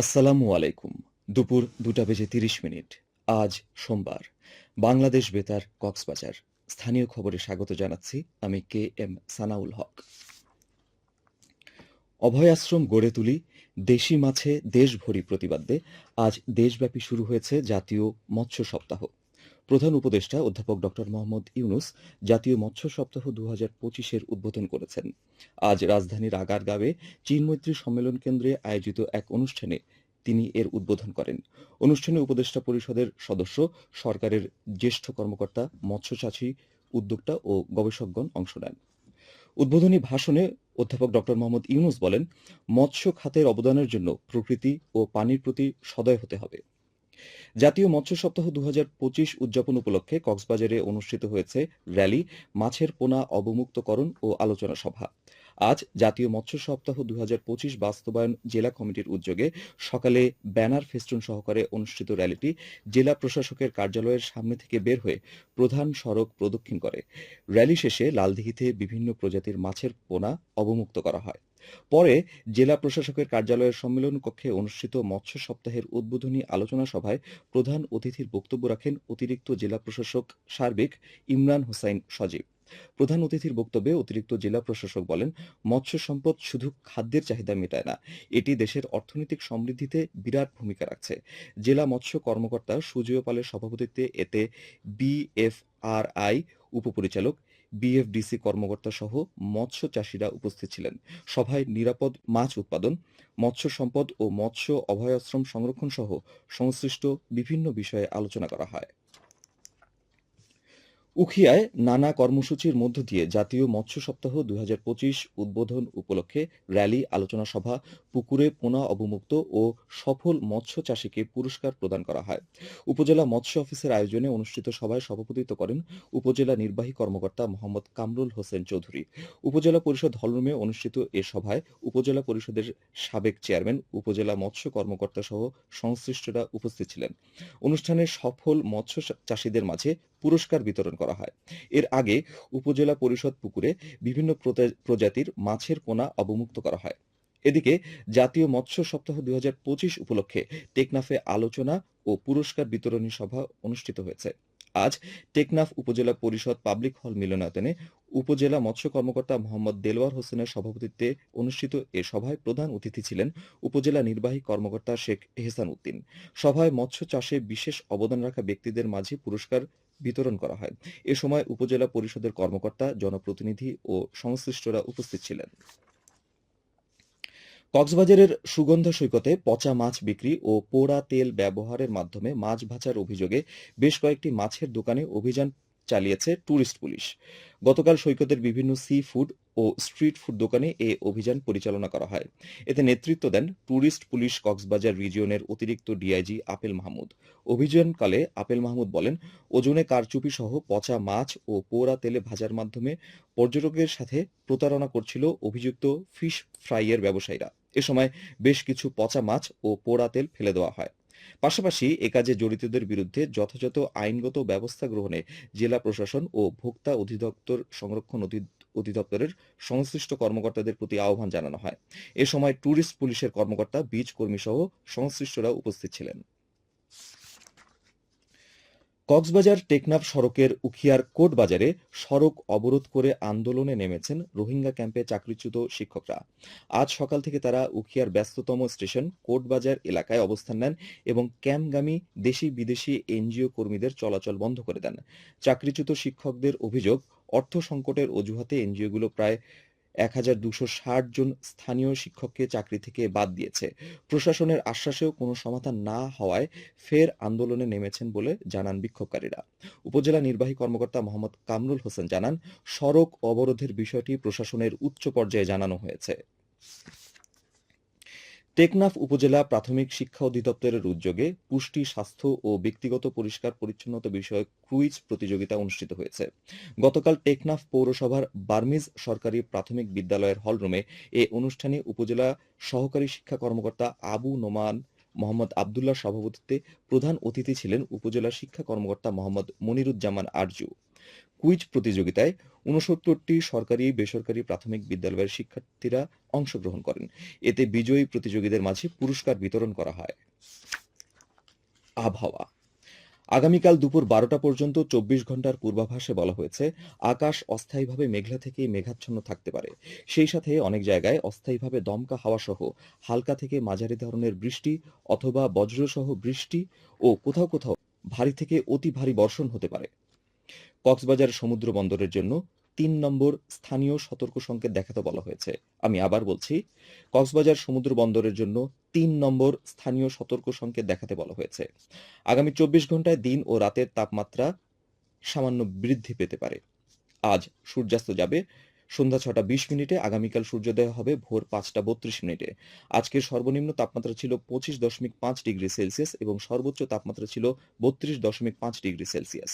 আসসালামু আলাইকুম। দুপুর দুটা বেজে তিরিশ মিনিট। আজ সোমবার। বাংলাদেশ বেতার, কক্সবাজার। স্থানীয় খবরে স্বাগত জানাচ্ছি আমি কে এম সানাউল হক। অভয়াশ্রম গড়ে তুলি, দেশি মাছে দেশভরি প্রতিবাদে। আজ দেশব্যাপী শুরু হয়েছে জাতীয় মৎস্য সপ্তাহ। প্রধান উপদেষ্টা অধ্যাপক ডক্টর মোহাম্মদ ইউনুস জাতীয় মৎস্য সপ্তাহ দু হাজার পঁচিশের উদ্বোধন করেছেন। আজ রাজধানীর আগারগাঁওয়ে চীন মৈত্রী সম্মেলন কেন্দ্রে আয়োজিত এক অনুষ্ঠানে তিনি এর উদ্বোধন করেন। অনুষ্ঠানে উপদেষ্টা পরিষদের সদস্য, সরকারের জ্যেষ্ঠ কর্মকর্তা, মৎস্যচাষী, উদ্যোক্তা ও গবেষকগণ অংশ নেন। উদ্বোধনী ভাষণে অধ্যাপক ডক্টর মোহাম্মদ ইউনুস বলেন, মৎস্য খাতের অবদানের জন্য প্রকৃতি ও পানির প্রতি সদয় হতে হবে। জাতীয় মৎস্য সপ্তাহ দু হাজার পঁচিশ উদযাপন উপলক্ষে কক্সবাজারে অনুষ্ঠিত হয়েছে র্যালি, মাছের পোনা অবমুক্তকরণ ও আলোচনা সভা। আজ জাতীয় মৎস্য সপ্তাহ দু হাজার পঁচিশ বাস্তবায়ন জেলা কমিটির উদ্যোগে সকালে ব্যানার ফেস্টুন সহকারে অনুষ্ঠিত র্যালিটি জেলা প্রশাসকের কার্যালয়ের সামনে থেকে বের হয়ে প্রধান সড়ক প্রদক্ষিণ করে। র্যালি শেষে লালদিঘিতে বিভিন্ন প্রজাতির মাছের পোনা অবমুক্ত করা হয়। পরে জেলা প্রশাসকের কার্যালয়ের সম্মেলন কক্ষে অনুষ্ঠিত মৎস্য সপ্তাহের উদ্বোধনী আলোচনা সভায় প্রধান অতিথির বক্তব্য রাখেন অতিরিক্ত জেলা প্রশাসক সার্বিক ইমরান হোসাইন সজীব। প্রধান অতিথির বক্তব্যে অতিরিক্ত জেলা প্রশাসক বলেন, মৎস্য সম্পদ শুধু খাদ্যের চাহিদা মেটায় না, এটি দেশের অর্থনৈতিক সমৃদ্ধিতে বিরাট ভূমিকা রাখছে। জেলা মৎস্য কর্মকর্তা সুজয় পালের সভাপতিত্বে এতে বিএফআরআই উপপরিচালক বিএফডিসি কর্মকর্তা সহ মৎস্য চাষিরা উপস্থিত ছিলেন। সভায় নিরাপদ মাছ উৎপাদন, মৎস্য সম্পদ ও মৎস্য অভয়াশ্রম সংরক্ষণ সহ সংশ্লিষ্ট বিভিন্ন বিষয়ে আলোচনা করা হয়। উখিয়ায় নানা কর্মসূচির মধ্য দিয়ে জাতীয় মৎস্য সপ্তাহ দুই হাজার পঁচিশ উদ্বোধন উপলক্ষে র্যালি, আলোচনা সভা, পুকুরে পোনা অবমুক্ত ও সফল মৎস্য চাষীকে পুরস্কার প্রদান করা হয়। উপজেলা মৎস্য অফিসের আয়োজনে অনুষ্ঠিত সভায় সভাপতিত্ব করেন উপজেলা নির্বাহী কর্মকর্তা মোহাম্মদ কামরুল হোসেন চৌধুরী। উপজেলা পরিষদ হলরুমে অনুষ্ঠিত এ সভায় উপজেলা পরিষদের সাবেক চেয়ারম্যান, উপজেলা মৎস্য কর্মকর্তা সহ সংশ্লিষ্টরা উপস্থিত ছিলেন। অনুষ্ঠানে সফল মৎস্য চাষীদের মাঝে পুরস্কার বিতরণ করা হয়। এর আগে উপজেলা পরিষদ পুকুরে বিভিন্ন প্রজা- প্রজাতির মাছের পোনা অবমুক্ত করা হয়। এদিকে জাতীয় মৎস্য সপ্তাহ দু হাজার পঁচিশ উপলক্ষে টেকনাফে আলোচনা ও পুরস্কার বিতরণী সভা অনুষ্ঠিত হয়েছে। আজ টেকনাফ উপজেলা পরিষদ পাবলিক হল মিলনায়তনে উপজেলা মৎস্য কর্মকর্তা মোহাম্মদ দেলোয়ার হোসেনের সভাপতিত্বে অনুষ্ঠিত এ সভায় প্রধান অতিথি ছিলেন উপজেলা নির্বাহী কর্মকর্তা শেখ এহসান উদ্দিন। সভায় মৎস্য চাষে বিশেষ অবদান রাখা ব্যক্তিদের মাঝে পুরস্কার বিতরণ করা হয়। এ সময় উপজেলা পরিষদের কর্মকর্তা, জনপ্রতিনিধি ও সংশ্লিষ্টরা উপস্থিত ছিলেন। কক্সবাজারের সুগন্ধা সৈকতে পচা মাছ বিক্রি ও পোড়া তেল ব্যবহারের মাধ্যমে মাছ ভাচার অভিযোগে বেশ কয়েকটি মাছের দোকানে অভিযান চালিয়েছে ট্যুরিস্ট পুলিশ। গতকাল সৈকতের বিভিন্ন সি ফুড ও স্ট্রিট ফুড দোকানে এ অভিযান পরিচালনা করা হয়। এতে নেতৃত্ব দেন ট্যুরিস্ট পুলিশ কক্সবাজার রিজিয়নের অতিরিক্ত ডিআইজি আপেল মাহমুদ। অভিযানকালে আপেল মাহমুদ বলেন, ওজনে কারচুপি সহ পচা মাছ ও পোড়া তেলে ভাজার মাধ্যমে পর্যটকের সাথে প্রতারণা করছিল অভিযুক্ত ফিশ ফ্রাইয়ের ব্যবসায়ীরা। এ সময় বেশ কিছু পচা মাছ ও পোড়া তেল ফেলে দেওয়া হয়। পাশাপাশি এ কাজে জড়িতদের বিরুদ্ধে যথাযথ আইনগত ব্যবস্থা গ্রহণে জেলা প্রশাসন ও ভোক্তা অধিদপ্তর সংরক্ষণ অধি- অধিদপ্তরের সংশ্লিষ্ট কর্মকর্তাদের প্রতি আহ্বান জানানো হয়। এ সময় ট্যুরিস্ট পুলিশের কর্মকর্তা, বীজ কর্মীসহ সংশ্লিষ্টরা উপস্থিত ছিলেন। কক্সবাজার টেকনাফ সড়কের উখিয়ার কোট বাজারে সড়ক অবরোধ করে আন্দোলনে নেমেছেন রোহিঙ্গা ক্যাম্পে চাকরিচ্যুত শিক্ষকরা। আজ সকাল থেকে তারা উখিয়ার ব্যস্ততম স্টেশন, কোটবাজার এলাকায় অবস্থান নেন এবং ক্যাম্পগামী দেশি বিদেশি এনজিও কর্মীদের চলাচল বন্ধ করে দেন। চাকরিচ্যুত শিক্ষকদের অভিযোগ, অর্থ সংকটের অজুহাতে এনজিওগুলো প্রায় এক হাজার দুশো ষাট জন স্থানীয় শিক্ষককে চাকরি থেকে বাদ দিয়েছে। প্রশাসনের আশ্বাসেও কোনো সমাধান না হওয়ায় ফের আন্দোলনে নেমেছেন বলে জানান বিক্ষোভকারীরা। উপজেলা নির্বাহী কর্মকর্তা মোহাম্মদ কামরুল হোসেন জানান, সড়ক অবরোধের বিষয়টি প্রশাসনের উচ্চ পর্যায়ে জানানো হয়েছে। টেকনাফ উপজেলা প্রাথমিক শিক্ষা অধিদপ্তরের উদ্যোগে পুষ্টি, স্বাস্থ্য ও ব্যক্তিগত পরিষ্কার পরিচ্ছন্নতা বিষয়ক ক্রুইজ প্রতিযোগিতা অনুষ্ঠিত হয়েছে। গতকাল টেকনাফ পৌরসভার বার্মিজ সরকারি প্রাথমিক বিদ্যালয়ের হলরুমে এ অনুষ্ঠানে উপজেলা সহকারী শিক্ষা কর্মকর্তা আবু নোমান মোহাম্মদ আবদুল্লাহ সভাপতিত্বে প্রধান অতিথি ছিলেন উপজেলা শিক্ষা কর্মকর্তা মোহাম্মদ মনিরুজ্জামান আরজু। কুইজ প্রতিযোগিতায় ঊনসত্তরটি সরকারি, বেসরকারি, প্রাথমিক বিদ্যালয়ের শিক্ষার্থীরা অংশগ্রহণ করেন। এতে বিজয়ী প্রতিযোগীদের মাঝে পুরস্কার বিতরণ করা হয়। আবহাওয়া। আগামীকাল দুপুর বারোটা পর্যন্ত চব্বিশ ঘণ্টার পূর্বাভাসে বলা হয়েছে, আকাশ অস্থায়ীভাবে মেঘলা থেকে মেঘাচ্ছন্ন থাকতে পারে। সেই সাথে অনেক জায়গায় অস্থায়ীভাবে দমকা হাওয়া সহ হালকা থেকে মাঝারি ধরনের বৃষ্টি অথবা বজ্রসহ বৃষ্টি ও কোথাও কোথাও ভারী থেকে অতি ভারী বর্ষণ হতে পারে। কক্সবাজার সমুদ্র বন্দরের জন্য তিন নম্বর স্থানীয় সতর্ক সংকেত দেখাতে বলা হয়েছে। আমি আবার বলছি, কক্সবাজার সমুদ্র বন্দরের জন্য তিন নম্বর স্থানীয় সতর্ক সংকেত দেখাতে বলা হয়েছে। আগামী চব্বিশ ঘন্টায় দিন ও রাতের তাপমাত্রা সামান্য বৃদ্ধি পেতে পারে। আজ সূর্যাস্ত যাবে সন্ধ্যা ছটা বিশ মিনিটে, আগামীকাল সূর্যোদয় হবে ভোর পাঁচটা বত্রিশ মিনিটে। আজকের সর্বনিম্ন তাপমাত্রা ছিল পঁচিশ দশমিক পাঁচ ডিগ্রি সেলসিয়াস এবং সর্বোচ্চ তাপমাত্রা ছিল বত্রিশ দশমিক পাঁচ ডিগ্রি সেলসিয়াস।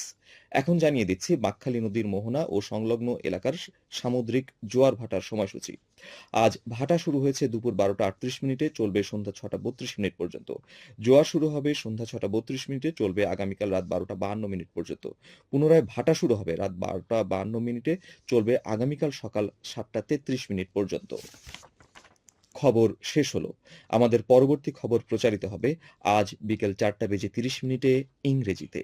এখন জানিয়ে দিচ্ছি, বাকখালী নদীর মোহনা ও সংলগ্ন এলাকার সামুদ্রিক জোয়ার ভাটার সময়সূচি। আজ ভাটা শুরু হয়েছে দুপুর বারোটা আটত্রিশ মিনিটে, চলবে সন্ধ্যা ছটা বত্রিশ মিনিট পর্যন্ত। জোয়ার শুরু হবে সন্ধ্যা ছটা বত্রিশ মিনিটে, চলবে আগামীকাল রাত বারোটা বাহান্ন মিনিট পর্যন্ত। পুনরায় ভাটা শুরু হবে রাত বারোটা বাহান্ন মিনিটে, চলবে আগামীকাল সকাল সাতটা তেত্রিশ মিনিট পর্যন্ত। খবর শেষ হলো। আমাদের পরবর্তী খবর প্রচারিত হবে আজ বিকেল চারটা বেজে তিরিশ মিনিটে ইংরেজিতে।